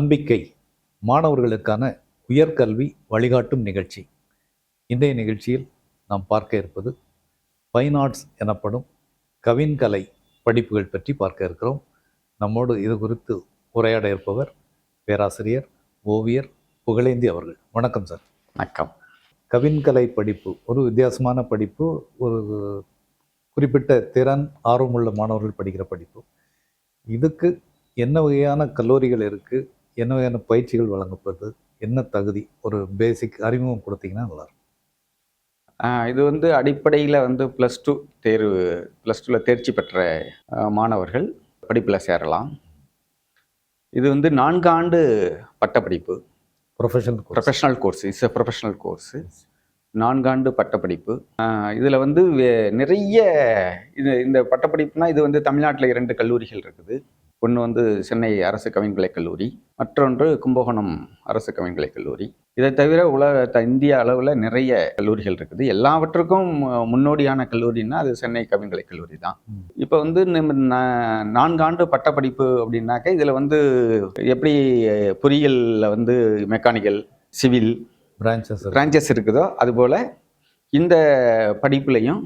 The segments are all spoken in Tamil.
நம்பிக்கை மாணவர்களுக்கான உயர்கல்வி வழிகாட்டும் நிகழ்ச்சி. இன்றைய நிகழ்ச்சியில் நாம் பார்க்க இருப்பது ஃபைன் ஆர்ட்ஸ் எனப்படும் கவின்கலை படிப்புகள் பற்றி பார்க்க இருக்கிறோம். நம்மோடு இது குறித்து உரையாட இருப்பவர் பேராசிரியர் ஓவியர் புகழேந்தி அவர்கள். வணக்கம் சார். வணக்கம். கவின்கலை படிப்பு ஒரு வித்தியாசமான படிப்பு ஒரு குறிப்பிட்ட திறன் ஆர்வமுள்ள மாணவர்கள் படிக்கிற படிப்பு. இதுக்கு என்ன வகையான கல்லூரிகள் இருக்குது என்ன வகையான பயிற்சிகள் வழங்கப்படுது? என்ன தகுதி? ஒரு பேசிக் அறிமுகம் கொடுத்தீங்கன்னா நல்லா இருக்கும் ஆஹ் இது வந்து அடிப்படையில் வந்து ப்ளஸ் டூ தேர்வு ப்ளஸ் டூவில் தேர்ச்சி பெற்ற மாணவர்கள் படிப்பில் சேரலாம். இது வந்து நான்கு ஆண்டு பட்டப்படிப்பு professional professional course it's a professional course நான்காண்டு பட்டப்படிப்பு. இதில் வந்து நிறைய இது இந்த பட்டப்படிப்புனா இது வந்து தமிழ்நாட்டில் இரண்டு கல்லூரிகள் இருக்குது. ஒன்று வந்து சென்னை அரசு கவின்கலை கல்லூரி மற்றொன்று கும்பகோணம் அரசு கவின்கலை கல்லூரி. இதை தவிர உலக த- இந்திய அளவில் நிறைய கல்லூரிகள் இருக்குது. எல்லாவற்றுக்கும் முன்னோடியான கல்லூரின்னா அது சென்னை கவின்கலை கல்லூரி தான். இப்போ வந்து நான்காண்டு பட்டப்படிப்பு அப்படின்னாக்க இதில் வந்து எப்படி பொறியியலில் வந்து மெக்கானிக்கல் சிவில் பிரான்ச்சஸ் பிரான்ச்சஸ் இருக்குதோ அதுபோல் இந்த படிப்புலையும்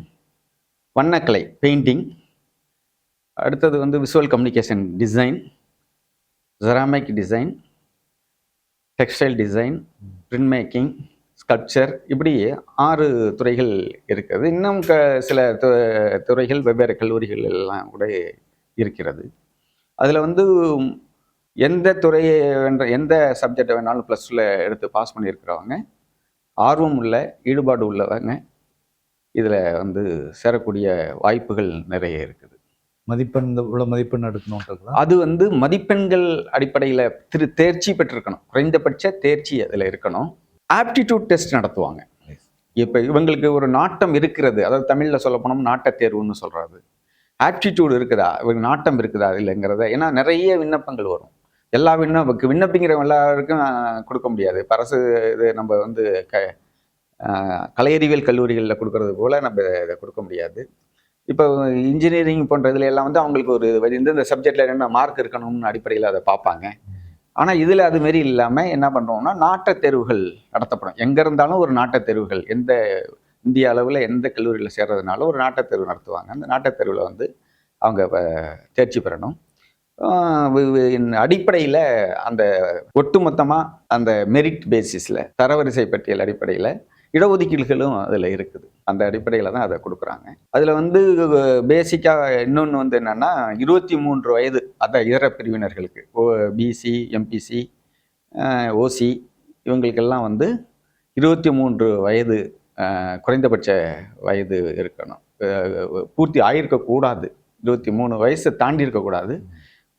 வண்ணக்கலை பெயிண்டிங் அடுத்தது வந்து visual communication design ceramic design textile design print making sculpture இப்படி ஆறு துறைகள் இருக்குது. இன்னும் க சில து- துறைகள் வெவ்வேறு கல்லூரிகள் எல்லாம் கூட இருக்கிறது. அதில் வந்து எந்த துறையை வேண்ட எந்த சப்ஜெக்டை வேணாலும் ப்ளஸ் டூவில் எடுத்து பாஸ் பண்ணியிருக்கிறவங்க ஆர்வம் உள்ள ஈடுபாடு உள்ளவங்க இதில் வந்து சேரக்கூடிய வாய்ப்புகள் நிறைய இருக்குது. மதிப்பெண் இவ்வளோ மதிப்பெண் எடுக்கணுன்றதுலாம் அது வந்து மதிப்பெண்கள் அடிப்படையில் திரு தேர்ச்சி பெற்றிருக்கணும். குறைந்தபட்ச தேர்ச்சி அதில் இருக்கணும். ஆப்டிடியூட் டெஸ்ட் நடத்துவாங்க. இப்போ இவங்களுக்கு ஒரு நாட்டம் இருக்கிறது. அதாவது தமிழில் சொல்ல போனோம் நாட்டத் தேர்வுன்னு சொல்கிறது ஆப்டிடியூட் இருக்குதா? இவங்க நாட்டம் இருக்குதா? இல்லைங்கிறத. ஏன்னா நிறைய விண்ணப்பங்கள் வரும். எல்லா விண்ணப்ப விண்ணப்பிங்கிற எல்லாருக்கும் கொடுக்க முடியாது. இப்ப அரசு இது நம்ம வந்து க கலையறிவியல் கல்லூரிகளில் கொடுக்கறது போல் நம்ம இதை கொடுக்க முடியாது. இப்போ இன்ஜினியரிங் போன்ற எல்லாம் வந்து அவங்களுக்கு ஒரு இந்த சப்ஜெக்டில் என்ன மார்க் இருக்கணும்னு அடிப்படையில் அதை பார்ப்பாங்க. ஆனால் இதில் அது மாரி இல்லாமல் என்ன பண்ணுறோம்னா நாட்டத் தேர்வுகள் நடத்தப்படும். எங்கே இருந்தாலும் ஒரு நாட்டத் தேர்வுகள். எந்த இந்திய அளவில் எந்த கல்லூரியில் சேர்றதுனாலும் ஒரு நாட்டத் தேர்வு நடத்துவாங்க. அந்த நாட்டத் தேர்வில் வந்து அவங்க தேர்ச்சி பெறணும். அடிப்படையில் அந்த ஒட்டுமொத்தமாக அந்த மெரிட் பேசிஸில் தரவரிசை பட்டியல் அடிப்படையில் இடஒதுக்கீடுகளும் அதில் இருக்குது. அந்த அடிப்படையில் தான் அதை கொடுக்குறாங்க. அதில் வந்து பேசிக்காக இன்னொன்று வந்து என்னென்னா இருபத்தி மூன்று வயது அதான் இதர பிரிவினர்களுக்கு. ஓ பிசி எம்பிசி ஓசி இவங்களுக்கெல்லாம் வந்து இருபத்தி மூன்று வயது குறைந்தபட்ச வயது இருக்கணும். பூர்த்தி ஆகியிருக்கக்கூடாது இருபத்தி மூணு வயசை தாண்டி இருக்கக்கூடாது.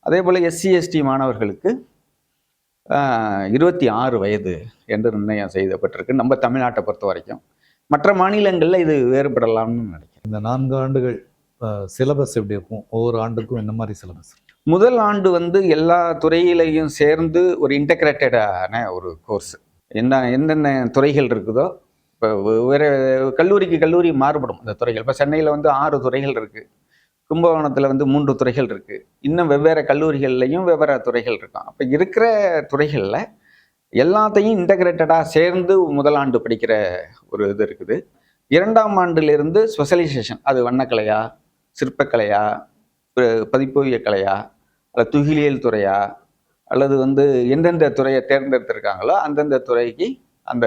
அதே போல் எஸ்சி எஸ்டி மாணவர்களுக்கு இருபத்தி ஆறு வயது என்று நிர்ணயம் செய்யப்பட்டிருக்கு நம்ம தமிழ்நாட்டை பொறுத்த வரைக்கும். மற்ற மாநிலங்களில் இது வேறுபடலாம்னு நினைக்கிறேன். இந்த நான்கு ஆண்டுகள் சிலபஸ் எப்படி இருக்கும்? ஒவ்வொரு ஆண்டுக்கும் என்ன மாதிரி சிலபஸ் முதல் ஆண்டு வந்து எல்லா துறையிலையும் சேர்ந்து ஒரு இன்டகிரேட்டடான ஒரு கோர்ஸ் என்ன என்னென்ன துறைகள் இருக்குதோ இப்போ வேறு கல்லூரிக்கு கல்லூரி மாறுபடும் அந்த துறைகள். இப்போ சென்னையில் வந்து ஆறு துறைகள் இருக்குது கும்பகோணத்தில் வந்து மூன்று துறைகள் இருக்குது இன்னும் வெவ்வேறு கல்லூரிகள்லையும் வெவ்வேறு துறைகள் இருக்கும். அப்போ இருக்கிற துறைகளில் எல்லாத்தையும் இன்டகிரேட்டடாக சேர்ந்து முதலாண்டு படிக்கிற ஒரு இது இருக்குது. இரண்டாம் ஆண்டிலிருந்து ஸ்பெஷலைசேஷன் அது வண்ணக்கலையா சிற்பக்கலையா ப- கலையா அல்லது துகிலியல் துறையா அல்லது வந்து எந்தெந்த துறையை தேர்ந்தெடுத்திருக்காங்களோ அந்தந்த துறைக்கு அந்த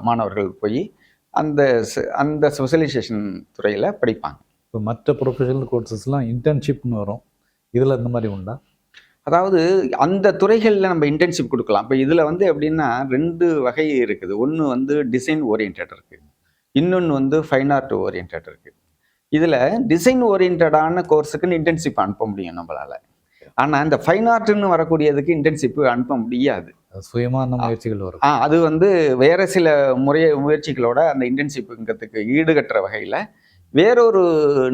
மாணவர்கள் போய் அந்த அந்த ஸ்பெஷலைசேஷன் துறையில் படிப்பாங்க. இப்போ மற்ற ப்ரொஃபஷனல் கோர்சஸ்லாம் இன்டர்ன்ஷிப்னு வரும். இதில் இந்த மாதிரி உண்டா? அதாவது அந்த துறைகளில் நம்ம இன்டர்ன்ஷிப் கொடுக்கலாம். இப்போ இதில் வந்து எப்படின்னா ரெண்டு வகை இருக்குது. ஒன்று வந்து டிசைன் ஓரியன்ட் இருக்குது இன்னொன்று வந்து ஃபைன் ஆர்ட் ஓரியன்ட் இருக்குது இதில் டிசைன் ஓரியன்டான கோர்ஸுக்குன்னு இன்டர்ன்ஷிப் அனுப்ப முடியும் நம்மளால். ஆனால் இந்த ஃபைன் ஆர்ட்னு வரக்கூடியதுக்கு இன்டர்ன்ஷிப் அனுப்ப முடியாது. சுயமான முயற்சிகள் வரும். ஆ அது வந்து வேறு சில முறைய முயற்சிகளோட அந்த இன்டர்ன்ஷிப்புங்கிறதுக்கு ஈடுகட்டுற வகையில் வேறொரு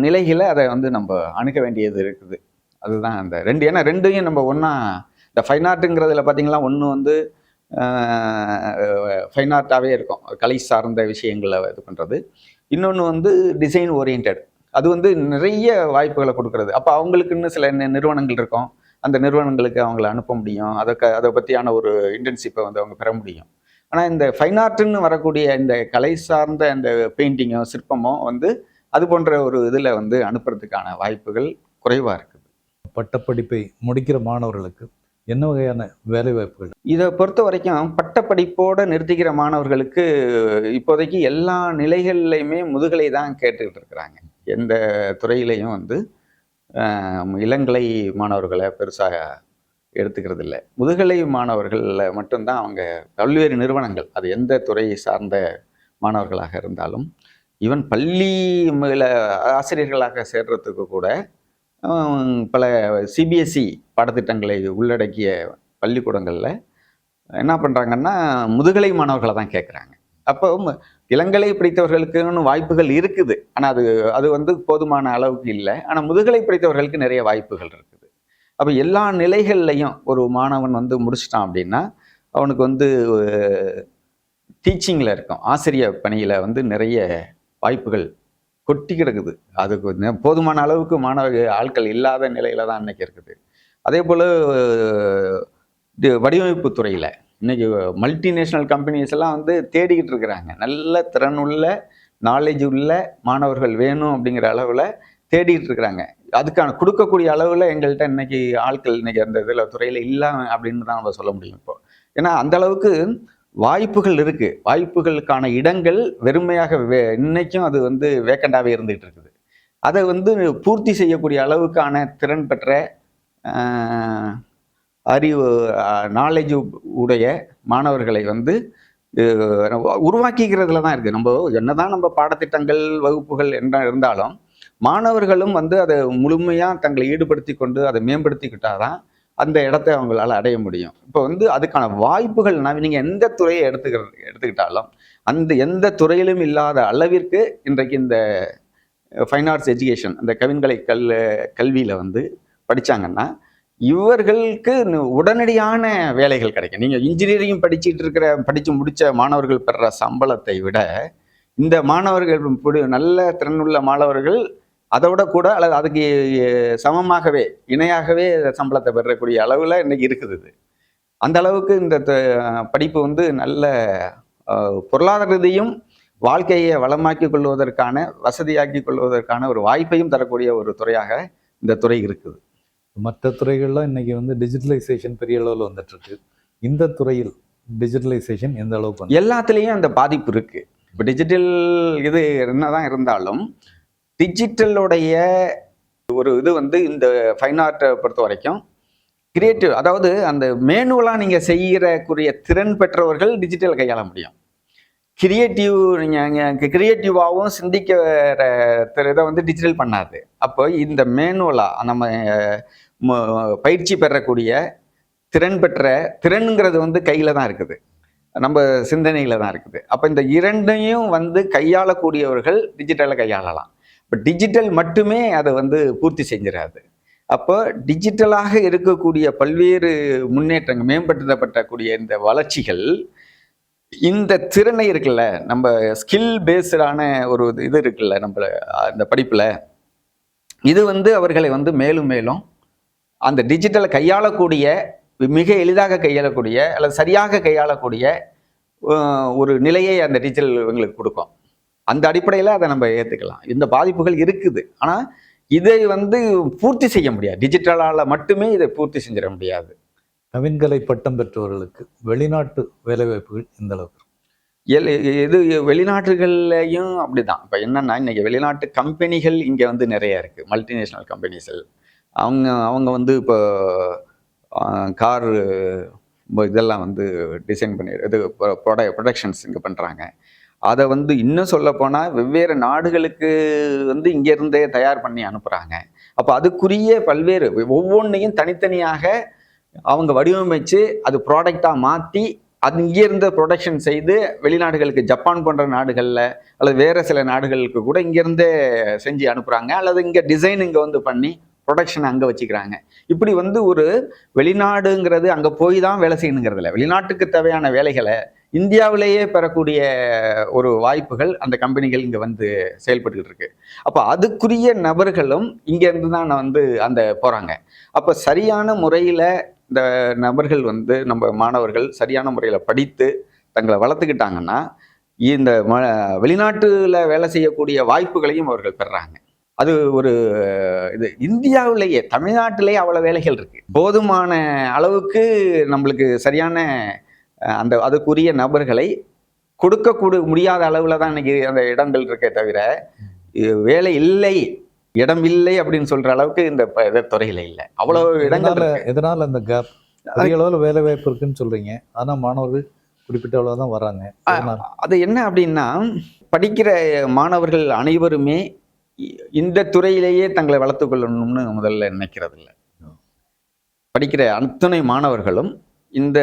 நிலைகளை அதை வந்து நம்ம அணுக வேண்டியது இருக்குது. அதுதான் அந்த ரெண்டு ஏன்னா ரெண்டையும் நம்ம ஒன்றா இந்த ஃபைன் ஆர்ட்டுங்கிறதுல பார்த்தீங்கன்னா ஒன்று வந்து ஃபைன் ஆர்ட்டாகவே இருக்கும். கலை சார்ந்த விஷயங்களை இது பண்ணுறது இன்னொன்று வந்து டிசைன் ஓரியன்ட் அது வந்து நிறைய வாய்ப்புகளை கொடுக்கறது. அப்போ அவங்களுக்குன்னு சில நிறுவனங்கள் இருக்கும். அந்த நிறுவனங்களுக்கு அவங்கள அனுப்ப முடியும். அதுக்கு அதை பற்றியான ஒரு இன்டர்ன்ஷிப்பை வந்து அவங்க பெற முடியும். ஆனால் இந்த ஃபைன் ஆர்ட்டுன்னு வரக்கூடிய இந்த கலை சார்ந்த இந்த பெயிண்டிங்கோ சிற்பமோ வந்து அது போன்ற ஒரு இதில் வந்து அனுப்புறதுக்கான வாய்ப்புகள் குறைவாக இருக்குது. பட்டப்படிப்பை முடிக்கிற மாணவர்களுக்கு என்ன வகையான வேலை வாய்ப்புகள் இதை பொறுத்த வரைக்கும் பட்டப்படிப்போட நிறுத்திக்கிற மாணவர்களுக்கு இப்போதைக்கு எல்லா நிலைகள்லையுமே முதுகலை தான் கேட்டுக்கிட்டு இருக்கிறாங்க. எந்த துறையிலையும் வந்து இளங்கலை மாணவர்களை பெருசாக எடுத்துக்கிறது இல்லை முதுகலை மாணவர்களில் மட்டும்தான் அவங்க பல்வேறு நிறுவனங்கள் அது எந்த துறையை சார்ந்த மாணவர்களாக இருந்தாலும் ஈவன் பள்ளி ஆசிரியர்களாக சேர்றதுக்கு கூட பல சிபிஎஸ்சி பாடத்திட்டங்களை உள்ளடக்கிய பள்ளிக்கூடங்களில் என்ன பண்ணுறாங்கன்னா முதுகலை மாணவர்களை தான் கேட்குறாங்க அப்போ இளங்கலை படித்தவர்களுக்குன்னு வாய்ப்புகள் இருக்குது. ஆனால் அது அது வந்து போதுமான அளவுக்கு இல்லை. ஆனால் முதுகலை படித்தவர்களுக்கு நிறைய வாய்ப்புகள் இருக்குது. அப்போ எல்லா நிலைகள்லையும் ஒரு மாணவன் வந்து முடிச்சிட்டான் அப்படின்னா அவனுக்கு வந்து டீச்சிங்கில் இருக்கும். ஆசிரியர் பணியில் வந்து நிறைய வாய்ப்புகள் கொட்டி கிடக்குது. அதுக்கு போதுமான அளவுக்கு மாணவ ஆட்கள் இல்லாத நிலையில தான் இன்னைக்கு இருக்குது. அதே போல் இது வடிவமைப்பு துறையில் இன்றைக்கி மல்டிநேஷ்னல் கம்பெனிஸ் எல்லாம் வந்து தேடிக்கிட்டு இருக்கிறாங்க. நல்ல திறனுள்ள நாலேஜ் உள்ள மாணவர்கள் வேணும் அப்படிங்கிற அளவில் தேடிக்கிட்டு இருக்கிறாங்க. அதுக்கான கொடுக்கக்கூடிய அளவில் எங்கள்கிட்ட இன்றைக்கி ஆட்கள் இன்றைக்கி அந்த இதில் துறையில் இல்லை அப்படின்னு தான் நம்ம சொல்ல முடியும் இப்போ. ஏன்னா அந்த அளவுக்கு வாய்ப்புகள் இருக்கு. வாய்ப்புகளுக்கான இடங்கள் வெறுமையாக வே இன்னைக்கும் அது வந்து வேக்கண்டாகவே இருந்துகிட்டு இருக்குது. அதை வந்து பூர்த்தி செய்யக்கூடிய அளவுக்கான திறன் பெற்ற அறிவு நாலேஜ் உடைய மாணவர்களை வந்து உருவாக்கிக்கிறதுல தான் இருக்குது நம்ம என்னதான் நம்ம பாடத்திட்டங்கள் வகுப்புகள் என்ன இருந்தாலும் மாணவர்களும் வந்து அதை முழுமையாக தங்களை ஈடுபடுத்தி கொண்டு அதை மேம்படுத்திக்கிட்டால் தான் அந்த இடத்த அவங்களால அடைய முடியும். இப்போ வந்து அதுக்கான வாய்ப்புகள் நீங்கள் எந்த துறையை எடுத்துக்கிற எடுத்துக்கிட்டாலும் அந்த எந்த துறையிலும் இல்லாத அளவிற்கு இன்றைக்கு இந்த ஃபைன் ஆர்ட்ஸ் எஜுகேஷன் அந்த கவின்கலை கல் கல்வியில் வந்து படிச்சாங்கன்னா இவர்களுக்கு உடனடியான வேலைகள் கிடைக்கும். நீங்கள் இன்ஜினியரிங் படிச்சுட்டு இருக்கிற படித்து முடித்த மாணவர்கள் பெற சம்பளத்தை விட இந்த மாணவர்கள் நல்ல திறனுள்ள மாணவர்கள் அதை விட கூட அல்லது அதுக்கு சமமாகவே இணையாகவே சம்பளத்தை பெறக்கூடிய அளவில் இன்னைக்கு இருக்குது இது. அந்த அளவுக்கு இந்த படிப்பு வந்து நல்ல அஹ், பொருளாதார ரீதியும் வாழ்க்கையை வளமாக்கி கொள்வதற்கான வசதியாக்கி கொள்வதற்கான ஒரு வாய்ப்பையும் தரக்கூடிய ஒரு துறையாக இந்த துறை இருக்குது. மற்ற துறைகள்லாம் இன்னைக்கு வந்து டிஜிட்டலைசேஷன் பெரிய அளவில் வந்துட்டு இருக்கு இந்த துறையில் டிஜிட்டலைசேஷன் எந்த அளவுக்கு எல்லாத்துலேயும் அந்த பாதிப்பு இருக்கு. இப்போ டிஜிட்டல் இது என்னதான் இருந்தாலும் டிஜிட்டலுடைய ஒரு இது வந்து இந்த ஃபைன் ஆர்ட்டை பொறுத்த வரைக்கும் கிரியேட்டிவ் அதாவது அந்த மேனுவலாக நீங்கள் செய்கிறக்குரிய திறன் பெற்றவர்கள் டிஜிட்டல் கையாள முடியும். கிரியேட்டிவ் நீங்கள் கிரியேட்டிவாகவும் சிந்திக்கிற இதை வந்து டிஜிட்டல் பண்ணாது. அப்போ இந்த மேனுவலாக நம்ம ம- பயிற்சி பெறக்கூடிய திறன் பெற்ற திறனுங்கிறது வந்து கையில் தான் இருக்குது. நம்ம சிந்தனையில் தான் இருக்குது. அப்போ இந்த இரண்டையும் வந்து கையாளக்கூடியவர்கள் டிஜிட்டலை கையாளலாம். இப்போ டிஜிட்டல் மட்டுமே அதை வந்து பூர்த்தி செஞ்சிடாது அப்போ டிஜிட்டலாக இருக்கக்கூடிய பல்வேறு முன்னேற்றங்கள் மேம்படுத்தப்பட்டக்கூடிய இந்த வளர்ச்சிகள் இந்த திறனை இருக்குல்ல நம்ம ஸ்கில் பேஸ்டான ஒரு இது இருக்குல்ல நம்ம அந்த படிப்பில் இது வந்து அவர்களை வந்து மேலும் மேலும் அந்த டிஜிட்டலை கையாளக்கூடிய மிக எளிதாக கையாளக்கூடிய அல்லது சரியாக கையாளக்கூடிய ஒரு நிலையை அந்த டிஜிட்டல் இவங்களுக்கு கொடுக்கும். அந்த அடிப்படையில் அதை நம்ம ஏற்றுக்கலாம் இந்த பாதிப்புகள் இருக்குது. ஆனால் இதை வந்து பூர்த்தி செய்ய முடியாது. டிஜிட்டலால் மட்டுமே இதை பூர்த்தி செஞ்சிட முடியாது. கவின்கலை பட்டம் பெற்றவர்களுக்கு வெளிநாட்டு வேலைவாய்ப்புகள் எந்த அளவுக்கு? எல் இது வெளிநாட்டுகள்லையும் அப்படிதான். இப்போ என்னன்னா இன்னைக்கு வெளிநாட்டு கம்பெனிகள் இங்கே வந்து நிறைய இருக்கு. மல்டிநேஷ்னல் கம்பெனிஸில் அவங்க அவங்க வந்து இப்போ கார் இதெல்லாம் வந்து டிசைன் பண்ணி இது ப்ரொட ப்ரொடக்ஷன்ஸ் இங்கே பண்ணுறாங்க அதை வந்து இன்னும் சொல்ல போனால் வெவ்வேறு நாடுகளுக்கு வந்து இங்கேருந்தே தயார் பண்ணி அனுப்புகிறாங்க அப்போ அதுக்குரிய பல்வேறு ஒவ்வொன்றையும் தனித்தனியாக அவங்க வடிவமைச்சு அது ப்ராடக்டாக மாற்றி அது இங்கேருந்து ப்ரொடக்ஷன் செய்து வெளிநாடுகளுக்கு ஜப்பான் போன்ற நாடுகளில் அல்லது வேறு சில நாடுகளுக்கு கூட இங்கேருந்தே செஞ்சு அனுப்புகிறாங்க அல்லது இங்கே டிசைன் இங்கே வந்து பண்ணி ப்ரொடக்ஷன் அங்கே வச்சுக்கிறாங்க. இப்படி வந்து ஒரு வெளிநாடுங்கிறது அங்கே போய் தான் வேலை செய்யணுங்கிறதில்ல. வெளிநாட்டுக்கு தேவையான வேலைகளை இந்தியாவிலேயே பெறக்கூடிய ஒரு வாய்ப்புகள் அந்த கம்பெனிகள் இங்கே வந்து செயல்பட்டுக்கிட்டு இருக்கு அப்போ அதுக்குரிய நபர்களும் இங்கேருந்து தான் வந்து அந்த போகிறாங்க அப்போ சரியான முறையில் இந்த நபர்கள் வந்து நம்ம மாணவர்கள் சரியான முறையில் படித்து தங்களை வளர்த்துக்கிட்டாங்கன்னா இந்த ம வெளிநாட்டில் வேலை செய்யக்கூடிய வாய்ப்புகளையும் அவர்கள் பெறாங்க. அது ஒரு இது இந்தியாவிலேயே தமிழ்நாட்டிலேயே அவ்வளோ வேலைகள் இருக்குது போதுமான அளவுக்கு நம்மளுக்கு சரியான அந்த அதுக்குரிய நபர்களை கொடுக்கக்கூட முடியாத அளவில் தான் இன்னைக்கு அந்த இடங்கள் இருக்கே தவிர வேலை இல்லை இடம் இல்லை அப்படின்னு சொல்ற அளவுக்கு இந்த துறையில இல்லை. அவ்வளவு இடங்கள் எதனால அந்த கேப் அதிக அளவில் வேலை வாய்ப்பு இருக்குன்னு சொல்றீங்க. ஆனா மாணவர்கள் குறிப்பிட்ட அளவு தான் வராங்க? அது என்ன அப்படின்னா படிக்கிற மாணவர்கள் அனைவருமே இந்த துறையிலேயே தங்களை வளர்த்துக் கொள்ளணும்னு முதல்ல நினைக்கிறது இல்லை படிக்கிற அத்தனை மாணவர்களும் இந்த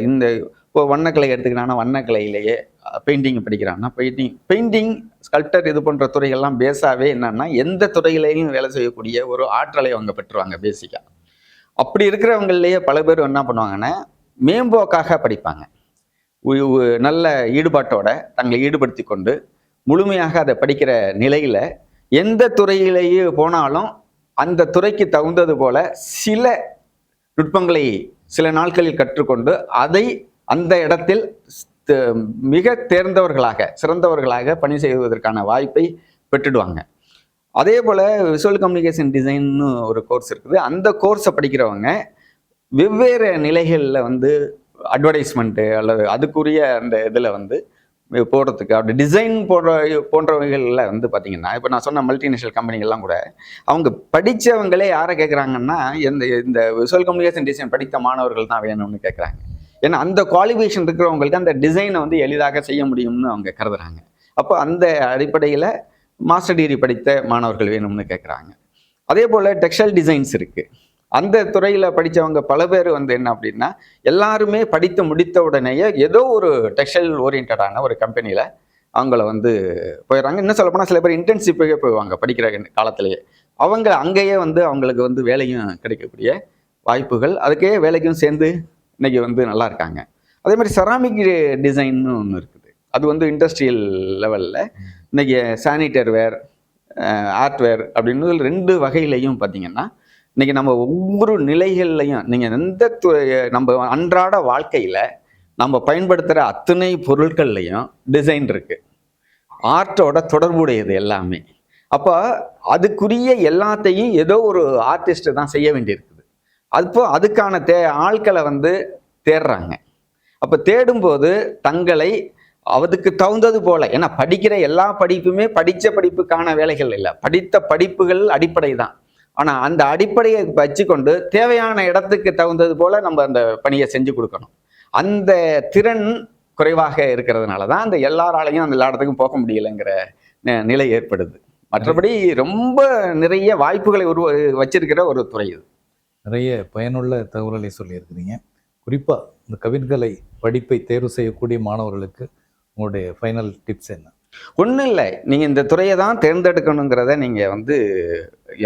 இந்த இப்போ வண்ணக்கலை எடுத்துக்கிறாங்கன்னா வண்ணக்கலையிலேயே பெயிண்டிங் படிக்கிறாங்கன்னா பெயிண்டிங் பெயிண்டிங் ஸ்கல்ப்டர் இது போன்ற துறைகள்லாம் பேஸாகவே என்னன்னா எந்த துறையிலையும் வேலை செய்யக்கூடிய ஒரு ஆற்றலை அவங்க பெற்றுருவாங்க பேசிக்காக அப்படி இருக்கிறவங்களையே பல பேர் என்ன பண்ணுவாங்கன்னா மேம்போக்காக படிப்பாங்க. உ- நல்ல ஈடுபாட்டோட தங்களை ஈடுபடுத்தி கொண்டு முழுமையாக அதை படிக்கிற நிலையில் எந்த துறையிலேயே போனாலும் அந்த துறைக்கு தகுந்தது போல சில நுட்பங்களை சில நாட்களில் கற்றுக்கொண்டு அதை அந்த இடத்தில் மிக தேர்ந்தவர்களாக சிறந்தவர்களாக பணி செய்வதற்கான வாய்ப்பை பெற்றுடுவாங்க. அதே போல் விசுவல் கம்யூனிகேஷன் டிசைன்னு ஒரு கோர்ஸ் இருக்குது. அந்த கோர்ஸை படிக்கிறவங்க வெவ்வேறு நிலைகளில் வந்து அட்வர்டைஸ்மெண்ட்டு அல்லது அதுக்குரிய அந்த இதில் வந்து போடுறதுக்கு அப்படி டிசைன் போடுற போன்றவைகளில் வந்து பார்த்தீங்கன்னா இப்போ நான் சொன்ன மல்டிநேஷனல் கம்பெனிகள்லாம் கூட அவங்க படித்தவங்களே யாரை கேட்குறாங்கன்னா எந்த இந்த விசுவல் கம்யூனிகேஷன் டிசைன் படித்த மாணவர்கள் தான் வேணும்னு கேட்குறாங்க ஏன்னா அந்த குவாலிஃபிகேஷன் இருக்கிறவங்களுக்கு அந்த டிசைனை வந்து எளிதாக செய்ய முடியும்னு அவங்க கருதுறாங்க. அப்போ அந்த அடிப்படையில் மாஸ்டர் டிகிரி படித்த மாணவர்கள் வேணும்னு கேட்குறாங்க அதே போல் டெக்ஸ்டைல் டிசைன்ஸ் இருக்குது அந்த துறையில் படித்தவங்க பல பேர் வந்து என்ன அப்படின்னா எல்லாருமே படித்து முடித்த உடனேயே ஏதோ ஒரு டெக்ஸ்டைல் ஓரியன்டான ஒரு கம்பெனியில் அவங்கள வந்து போயிடுறாங்க. இன்னும் சொல்ல போனால் சில பேர் இன்டர்ன்ஷிப்புக்கே போயிடுவாங்க படிக்கிற காலத்திலேயே. அவங்க அங்கேயே வந்து அவங்களுக்கு வந்து வேலையும் கிடைக்கக்கூடிய வாய்ப்புகள். அதுக்கே வேலைக்கும் சேர்ந்து இன்னைக்கு வந்து நல்லா இருக்காங்க. அதே மாதிரி செராமிக் டிசைன்னு ஒன்று இருக்குது. அது வந்து இண்டஸ்ட்ரியல் லெவலில் இன்னைக்கு சானிட்டர் வேர் ஆர்ட் வேர் அப்படின்னு ரெண்டு வகையிலையும் பார்த்தீங்கன்னா இன்னைக்கு நம்ம ஒவ்வொரு நிலைகள்லையும் நீங்கள் எந்த நம்ம அன்றாட வாழ்க்கையில் நம்ம பயன்படுத்துகிற அத்தனை பொருட்கள்லையும் டிசைன் இருக்குது ஆர்ட்டோட தொடர்புடையது எல்லாமே. அப்போ அதுக்குரிய எல்லாத்தையும் ஏதோ ஒரு ஆர்டிஸ்ட் தான் செய்ய வேண்டியிருக்குது. அப்போ அதுக்கான தே ஆட்களை வந்து தேடுறாங்க. அப்போ தேடும்போது தங்களை அதுக்கு தகுந்தது போல ஏன்னா படிக்கிற எல்லா படிப்புமே படித்த படிப்புக்கான வேலைகள் இல்லை. படித்த படிப்புகள் அடிப்படை தான் ஆனால் அந்த அடிப்படையை வச்சுக்கொண்டு தேவையான இடத்துக்கு தகுந்தது போல நம்ம அந்த பணியை செஞ்சு கொடுக்கணும். அந்த திறன் குறைவாக இருக்கிறதுனால தான் அந்த எல்லாராலையும் அந்த எல்லா இடத்துக்கும் போக முடியலைங்கிற நிலை ஏற்படுது. மற்றபடி ரொம்ப நிறைய வாய்ப்புகளை உருவ வச்சிருக்கிற ஒரு துறை இது. நிறைய பயனுள்ள தகவல்களை சொல்லியிருக்கிறீங்க. குறிப்பா இந்த கவின்கலை படிப்பை தேர்வு செய்யக்கூடிய மாணவர்களுக்கு உங்களுடைய ஃபைனல் டிப்ஸ் என்ன? ஒன்றும் இல்லை. நீங்கள் இந்த துறையை தான் தேர்ந்தெடுக்கணுங்கிறத நீங்கள் வந்து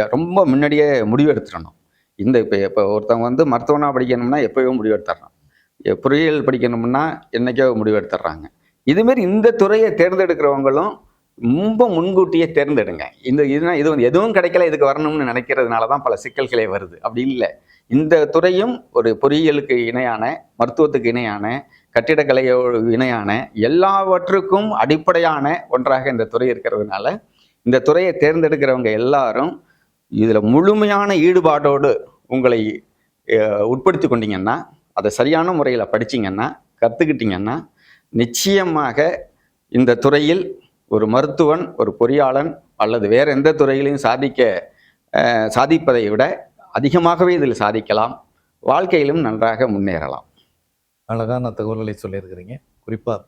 ரொம்ப முன்னாடியே முடிவெடுத்துடணும் இந்த இப்போ இப்போ ஒருத்தவங்க வந்து மருத்துவனாக படிக்கணும்னா எப்போயோ முடிவெடுத்துட்றான் எ- பொறியியல் படிக்கணும்னா என்னைக்கோ முடிவெடுத்துட்றாங்க இதுமாரி இந்த துறையை தேர்ந்தெடுக்கிறவங்களும் ரொம்ப முன்கூட்டியே தேர்ந்தெடுங்க. இந்த இதுனா இது வந்து எதுவும் கிடைக்கல இதுக்கு வரணும்னு நினைக்கிறதுனால தான் பல சிக்கல்களே வருது. அப்படி இல்லை. இந்த துறையும் ஒரு பொறியியலுக்கு இணையான மருத்துவத்துக்கு இணையான கட்டிடக்கலையோடு இணையான எல்லாவற்றுக்கும் அடிப்படையான ஒன்றாக இந்த துறை இருக்கிறதுனால இந்த துறையை தேர்ந்தெடுக்கிறவங்க எல்லாரும் இதில் முழுமையான ஈடுபாடோடு உங்களை உட்படுத்தி கொண்டீங்கன்னா அதை சரியான முறையில் படிச்சீங்கன்னா கற்றுக்கிட்டீங்கன்னா நிச்சயமாக இந்த துறையில் ஒரு மருத்துவன் ஒரு பொறியாளன் அல்லது வேறு எந்த துறையிலையும் சாதிக்க சாதிப்பதை விட அதிகமாகவே இதில் சாதிக்கலாம். வாழ்க்கையிலும் நன்றாக முன்னேறலாம். அழகான தகவல்களை சொல்லியிருக்கிறீங்க. குறிப்பாக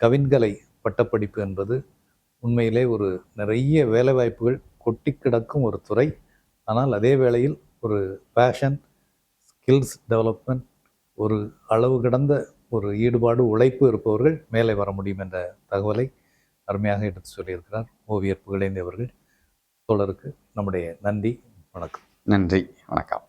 கவின்கலை பட்டப்படிப்பு என்பது உண்மையிலே ஒரு நிறைய வேலைவாய்ப்புகள் கொட்டி கிடக்கும் ஒரு துறை. ஆனால் அதே வேளையில் ஒரு பேஷன் ஸ்கில்ஸ் டெவலப்மெண்ட் ஒரு அளவு கடந்த ஒரு ஈடுபாடு உழைப்பு இருப்பவர்கள் மேலே வர முடியும் என்ற தகவலை அருமையாக எடுத்து சொல்லியிருக்கிறார். ஓவியர் புகழேந்தி அவர்கள். தொடருக்கு நம்முடைய நன்றி வணக்கம். நன்றி வணக்கம்.